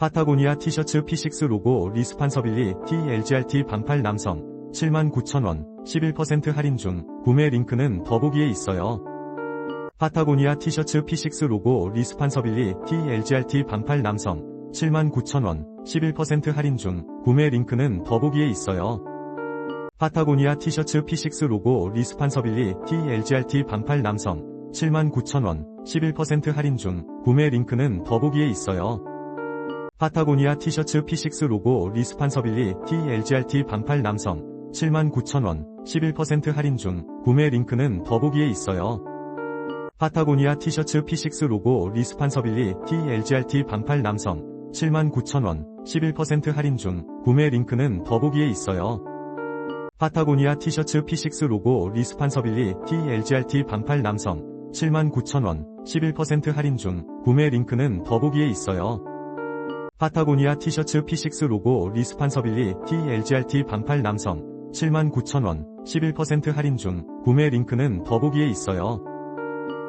파타고니아 티셔츠 P6 로고 리스판서빌리 TLGRT 반팔 남성 79,000원 11% 할인 중 구매 링크는 더보기에 있어요. 파타고니아 티셔츠 P6 로고 리스판서빌리 TLGRT 반팔 남성 79,000원 11% 할인 중 구매 링크는 더보기에 있어요. 파타고니아 티셔츠 P6 로고 리스판서빌리 TLGRT 반팔 남성 79,000원 11% 할인 중 구매 링크는 더보기에 있어요. 파타고니아 티셔츠 P6 로고 리스판서빌리 TLGRT 반팔 남성 79,000원 11% 할인 중 구매 링크는 더보기에 있어요. 파타고니아 티셔츠 P6 로고 리스판서빌리 TLGRT 반팔 남성 79,000원 11% 할인 중 구매 링크는 더보기에 있어요. 파타고니아 티셔츠 P6 로고 리스판서빌리 TLGRT 반팔 남성 79,000원 11% 할인 중 구매 링크는 더보기에 있어요. 파타고니아 티셔츠 P6 로고 리스판서빌리 TLGRT 반팔 남성 79,000원 11% 할인 중 구매 링크는 더보기에 있어요.